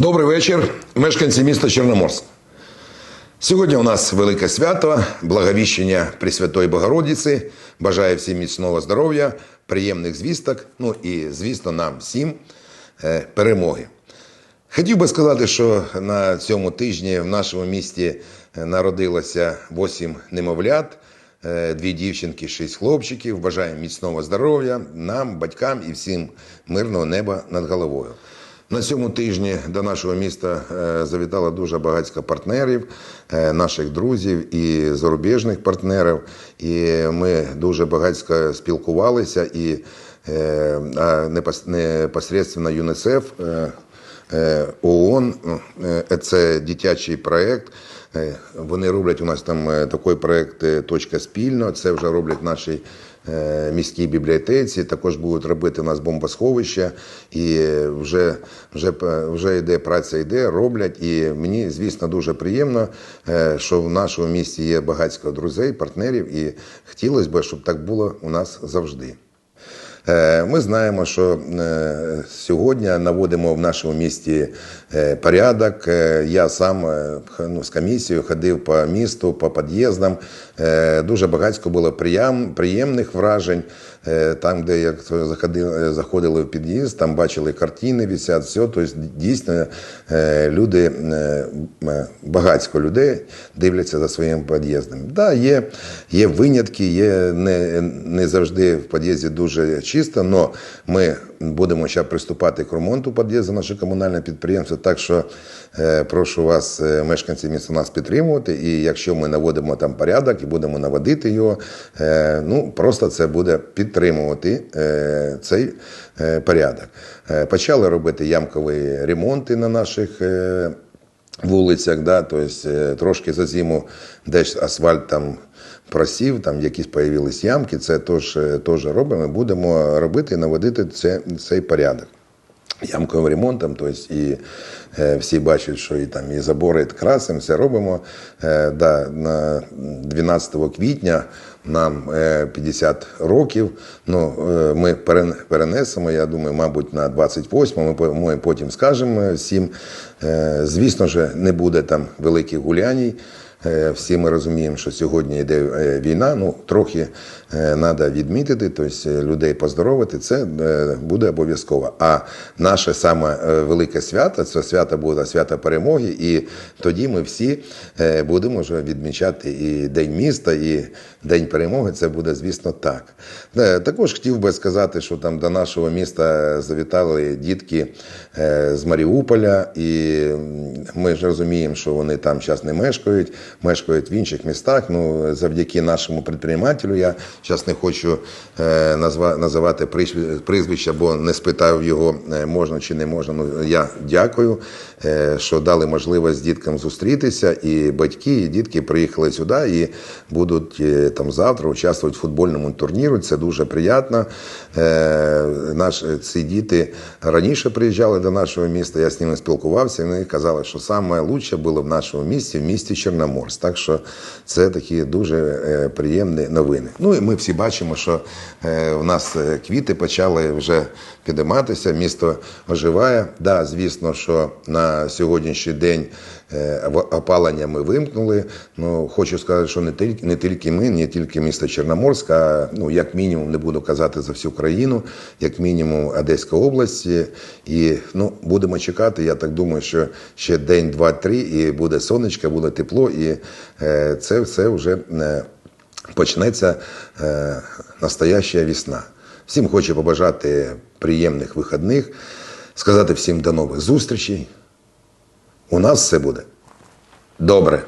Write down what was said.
Добрий вечір, мешканці міста Чорноморськ. Сьогодні у нас велике свято, благовіщення Пресвятої Богородиці. Бажаю всім міцного здоров'я, приємних звісток, ну і, звісно, нам всім е, перемоги. Хотів би сказати, що на цьому тижні в нашому місті е, народилося 8 немовлят, е, дві дівчинки, шість хлопчиків. Бажаємо міцного здоров'я нам, батькам і всім мирного неба над головою. На цьому тижні до нашого міста завітала завітало дуже багатько партнерів, е, наших друзів і зарубіжних партнерів. І ми дуже багатько спілкувалися. І е, непосредственно ЮНІСЕФ, е, е, ООН, е, це дитячий проєкт. Е, Вони роблять у нас там е, такий проєкт е, Точка спільно. Це вже роблять наші міській бібліотеці. Також будуть робити у нас бомбосховища. І вже, вже, вже йде праця, йде, роблять. І мені, звісно, дуже приємно, що в нашому місті є багатько друзей, партнерів. І хотілося б, щоб так було у нас завжди. Е, Ми знаємо, що е, сьогодні наводимо в нашому місті е, порядок. Я сам ну, з комісією ходив по місту, по під'їздам. Дуже багатько було приємних вражень. Там, де як заходили, в під'їзд, там бачили картини, висять, все. Тобто дійсно люди, багатько людей дивляться за своїм під'їздом. Да, є, є винятки, є не, не завжди в під'їзді дуже чисто, але ми будемо ще приступати к ремонту під'їзду, наше комунальне підприємство. Так що е, прошу вас, е, мешканці міста, нас підтримувати. І якщо ми наводимо там порядок і будемо наводити його, е, ну просто це буде підтримувати е, цей е, порядок. Почали робити ямкові ремонти на наших. вулицях, да, тобто трошки за зиму десь асфальт там просів, там якісь появились ямки, це теж, е, теж робимо. Будемо робити і наводити це, цей порядок. Ямковим ремонтом, тобто і е, всі бачать, що і там і забори і красимо, все робимо. Е, да, на 12 квітня нам е, 50 років. Ну, е, ми перенесемо, я думаю, мабуть, на 28 ми, ми потім скажемо всім. Е, звісно ж, не буде там великих гуляній. Е, Всі ми розуміємо, що сьогодні йде е, війна. Ну трохи треба відмітити, тобто е, людей поздоровити. Це буде обов'язково. А наше саме велике свято це свято буде свято перемоги, і тоді ми всі будемо вже відмічати і День міста, і День перемоги. Це буде, звісно, так. Також хотів би сказати, що там до нашого міста завітали дітки з Маріуполя, і ми ж розуміємо, що вони там зараз не мешкають, мешкають в інших містах. Ну, завдяки нашому підприємателю, я зараз не хочу е, назва, називати прізвища, бо не спитав його, е, можна чи не можна. Ну, я дякую, е, що дали можливість діткам зустрітися, і батьки, і дітки приїхали сюди і будуть там завтра участвувати в футбольному турнірі. Це дуже приємно. Наш, ці діти раніше приїжджали до нашого міста, я з ними спілкувався, і вони казали, що лучше було в нашому місті, в місті Чорноморськ. Так що це такі дуже е, приємні новини. Ну і ми всі бачимо, що е, в нас е, квіти почали вже підійматися, місто оживає. Да, звісно, що на сьогоднішній день опалення ми вимкнули. Ну, хочу сказати, що не тільки, не тільки ми, не тільки місто Чорноморськ, а ну, як мінімум, не буду казати за всю країну, як мінімум Одеська область. І ну, будемо чекати. Я так думаю, що ще день, два, три, і буде сонечко, буде тепло, і е, це все вже е, почнеться е, настояща весна. Всім хочу побажати приємних вихідних, сказати всім до нових зустрічей. У нас все буде добре.